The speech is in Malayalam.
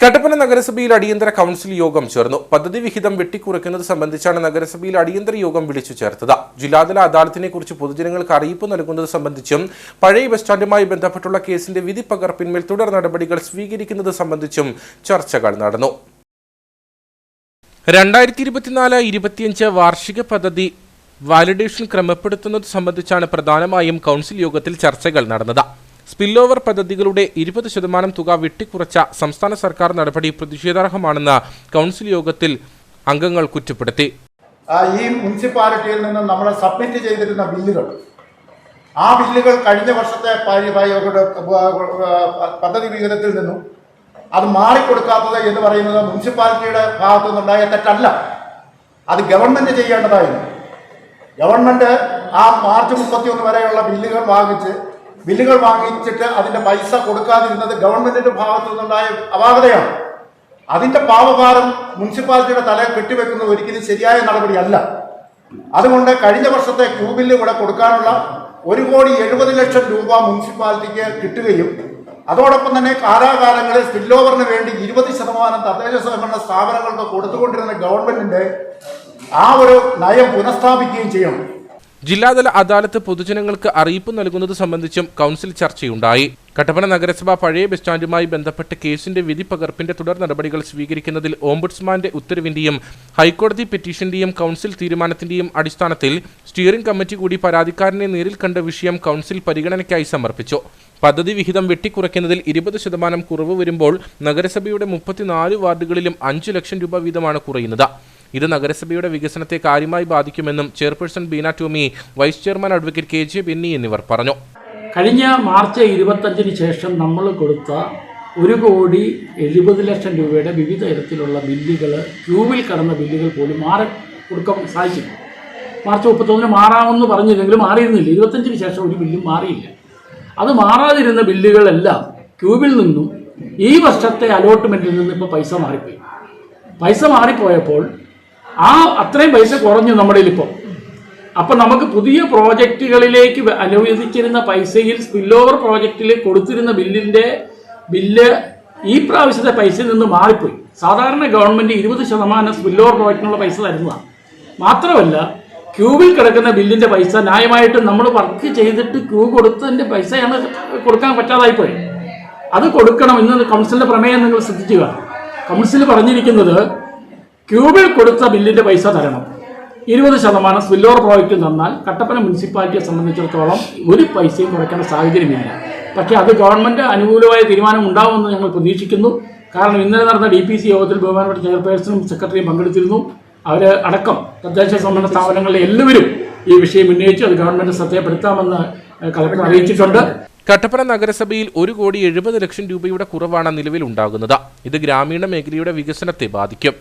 കട്ടപ്പന നഗരസഭയിൽ അടിയന്തര കൗൺസിൽ യോഗം ചേർന്നു. പദ്ധതി വിഹിതം വെട്ടിക്കുറയ്ക്കുന്നത് സംബന്ധിച്ചാണ് നഗരസഭയിൽ അടിയന്തര യോഗം വിളിച്ചു ചേർത്തത്. ജില്ലാതല അദാലത്തിനെ കുറിച്ച് പൊതുജനങ്ങൾക്ക് അറിയിപ്പ് നൽകുന്നത് സംബന്ധിച്ചും പഴയ ബസ് സ്റ്റാൻഡുമായി ബന്ധപ്പെട്ടുള്ള കേസിന്റെ വിധി പകർപ്പിന്മേൽ തുടർ നടപടികൾ സ്വീകരിക്കുന്നത് സംബന്ധിച്ചും ചർച്ചകൾ നടന്നു. രണ്ടായിരത്തി ഇരുപത്തിനാല് ഇരുപത്തിയഞ്ച് വാർഷിക പദ്ധതി വാലിഡേഷൻ ക്രമപ്പെടുത്തുന്നത് സംബന്ധിച്ചാണ് പ്രധാനമായും കൗൺസിൽ യോഗത്തിൽ ചർച്ചകൾ നടന്നത്. സ്പിൽ ഓവർ പദ്ധതികളുടെ ഇരുപത് ശതമാനം തുക വെട്ടിക്കുറച്ച സംസ്ഥാന സർക്കാർ നടപടി പ്രതിഷേധാർഹമാണെന്ന് കൗൺസിൽ യോഗത്തിൽ അംഗങ്ങൾ കുറ്റപ്പെടുത്തി. ഈ മുനിസിപ്പാലിറ്റിയിൽ നിന്ന് നമ്മൾ സബ്മിറ്റ് ചെയ്തിരുന്ന ബില്ലുകൾ ആ ബില്ലുകൾ കഴിഞ്ഞ വർഷത്തെ പദ്ധതി വിഹിതത്തിൽ നിന്നും അത് മാറിക്കൊടുക്കാത്തത് എന്ന് പറയുന്നത് മുനിസിപ്പാലിറ്റിയുടെ ഭാഗത്തു നിന്നുണ്ടായ തെറ്റല്ല. അത് ഗവൺമെന്റ് ചെയ്യേണ്ടതായിരുന്നു. ഗവൺമെന്റ് ആ മാർച്ച് മുപ്പത്തി ഒന്ന് വരെയുള്ള ബില്ലുകൾ വാങ്ങിച്ച് ബില്ലുകൾ വാങ്ങിച്ചിട്ട് അതിന്റെ പൈസ കൊടുക്കാതിരുന്നത് ഗവൺമെന്റിന്റെ ഭാഗത്തു നിന്നുണ്ടായ അപാകതയാണ്. അതിന്റെ പാവഭാരം മുനിസിപ്പാലിറ്റിയുടെ തലയിൽ കെട്ടിവെക്കുന്നത് ഒരിക്കലും ശരിയായ നടപടിയല്ല. അതുകൊണ്ട് കഴിഞ്ഞ വർഷത്തെ ക്യൂ ബില്ല് ഇവിടെ കൊടുക്കാനുള്ള ഒരു കോടി എഴുപത് ലക്ഷം രൂപ മുനിസിപ്പാലിറ്റിക്ക് കിട്ടുകയും അതോടൊപ്പം തന്നെ കാലാകാലങ്ങളിൽ സ്പിൽ ഓവറിന് വേണ്ടി ഇരുപത് ശതമാനം തദ്ദേശ സ്വയംഭരണ സ്ഥാപനങ്ങൾക്ക് കൊടുത്തുകൊണ്ടിരുന്ന ഗവൺമെന്റിന്റെ ആ ഒരു നയം പുനഃസ്ഥാപിക്കുകയും ചെയ്യണം. ജില്ലാതല അദാലത്ത് പൊതുജനങ്ങൾക്ക് അറിയിപ്പ് നൽകുന്നത് സംബന്ധിച്ചും കൗൺസിൽ ചർച്ചയുണ്ടായി. കട്ടപ്പന നഗരസഭ പഴയ ബസ് സ്റ്റാൻഡുമായി ബന്ധപ്പെട്ട് കേസിന്റെ വിധി പകർപ്പിന്റെ തുടർ നടപടികൾ സ്വീകരിക്കുന്നതിൽ ഓംബുഡ്സ്മാന്റെ ഉത്തരവിന്റെയും ഹൈക്കോടതി പെറ്റീഷന്റെയും കൗൺസിൽ തീരുമാനത്തിന്റെയും അടിസ്ഥാനത്തിൽ സ്റ്റിയറിംഗ് കമ്മിറ്റി കൂടി പരാതിക്കാരനെ നേരിൽ കണ്ട വിഷയം കൗൺസിൽ പരിഗണനയ്ക്കായി സമർപ്പിച്ചു. പദ്ധതി വിഹിതം വെട്ടിക്കുറയ്ക്കുന്നതിൽ ഇരുപത് ശതമാനം കുറവ് വരുമ്പോൾ നഗരസഭയുടെ മുപ്പത്തിനാല് വാർഡുകളിലും അഞ്ചു ലക്ഷം രൂപ വീതമാണ് കുറയുന്നത്. ഇത് നഗരസഭയുടെ വികസനത്തെ കാര്യമായി ബാധിക്കുമെന്നും chairperson Beena Tomy vice chairman advocate K J Benny എന്നിവർ പറഞ്ഞു. കഴിഞ്ഞ മാർച്ച് ഇരുപത്തഞ്ചിന് ശേഷം നമ്മൾ കൊടുത്ത ഒരു കോടി എഴുപത് ലക്ഷം രൂപയുടെ വിവിധ തരത്തിലുള്ള ബില്ലുകൾ ക്യൂവിൽ കടന്ന ബില്ലുകൾ പോലും മാറി കൊടുക്കാൻ സാധിച്ചില്ല. മാർച്ച് മുപ്പത്തൊന്നിന് മാറാമെന്ന് പറഞ്ഞില്ലെങ്കിലും മാറിയിരുന്നില്ല. ഇരുപത്തഞ്ചിന് ശേഷം ഒരു ബില്ലും മാറിയില്ല. അത് മാറാതിരുന്ന ബില്ലുകളെല്ലാം ക്യൂവിൽ നിന്നും ഈ വർഷത്തെ അലോട്ട്മെന്റിൽ നിന്ന് ഇപ്പോൾ പൈസ മാറിപ്പോയി. പൈസ മാറിപ്പോയപ്പോൾ ആ അത്രയും പൈസ കുറഞ്ഞു നമ്മുടെ ഇപ്പോൾ അപ്പൊ നമുക്ക് പുതിയ പ്രോജക്റ്റുകളിലേക്ക് അനുവദിച്ചിരുന്ന പൈസയിൽ സ്പിൽ ഓവർ പ്രോജക്റ്റിൽ കൊടുത്തിരുന്ന ബില്ലിന്റെ ബില്ല് ഈ പ്രാവശ്യത്തെ പൈസയിൽ നിന്ന് മാറിപ്പോയി. സാധാരണ ഗവൺമെന്റ് ഇരുപത് ശതമാനം സ്പിൽ ഓവർ പ്രോജക്റ്റിനുള്ള പൈസ തരുന്നതാണ്. മാത്രമല്ല ക്യൂവിൽ കിടക്കുന്ന ബില്ലിന്റെ പൈസ ന്യായമായിട്ട് നമ്മൾ വർക്ക് ചെയ്തിട്ട് ക്യൂ കൊടുത്തതിന്റെ പൈസയാണ് കൊടുക്കാൻ പറ്റാതായിപ്പോയി. അത് കൊടുക്കണം ഇന്ന് കൗൺസിലിന്റെ പ്രമേയം നിങ്ങൾ ശ്രദ്ധിക്കുക കൗൺസിൽ പറഞ്ഞിരിക്കുന്നത് ക്യൂബിൽ കൊടുത്ത ബില്ലിന്റെ പൈസ തരണം. ഇരുപത് ശതമാനം സ്പില്ലോർ പ്രോജക്റ്റ് തന്നാൽ കട്ടപ്പന മുനിസിപ്പാലിറ്റിയെ സംബന്ധിച്ചിടത്തോളം ഒരു പൈസയും കുറയ്ക്കേണ്ട സാഹചര്യമില്ല. പക്ഷേ അത് ഗവൺമെന്റ് അനുകൂലമായ തീരുമാനം ഉണ്ടാവുമെന്ന് ഞങ്ങൾ പ്രതീക്ഷിക്കുന്നു. കാരണം ഇന്നലെ നടന്ന ഡി പി സി യോഗത്തിൽ ബഹുമാനപ്പെട്ട ചെയർപേഴ്സണും സെക്രട്ടറിയും പങ്കെടുത്തിരുന്നു. അവർ അടക്കം തദ്ദേശ സംബന്ധ സ്ഥാപനങ്ങളിലെ എല്ലാവരും ഈ വിഷയം ഉന്നയിച്ച് അത് ഗവൺമെന്റ് ശ്രദ്ധയപ്പെടുത്താമെന്ന് കളക്ടർ അറിയിച്ചിട്ടുണ്ട്. കട്ടപ്പന നഗരസഭയിൽ ഒരു കോടി എഴുപത് ലക്ഷം രൂപയുടെ കുറവാണ് നിലവിൽ ഉണ്ടാകുന്നത് ഇത് ഗ്രാമീണ മേഖലയുടെ വികസനത്തെ ബാധിക്കും.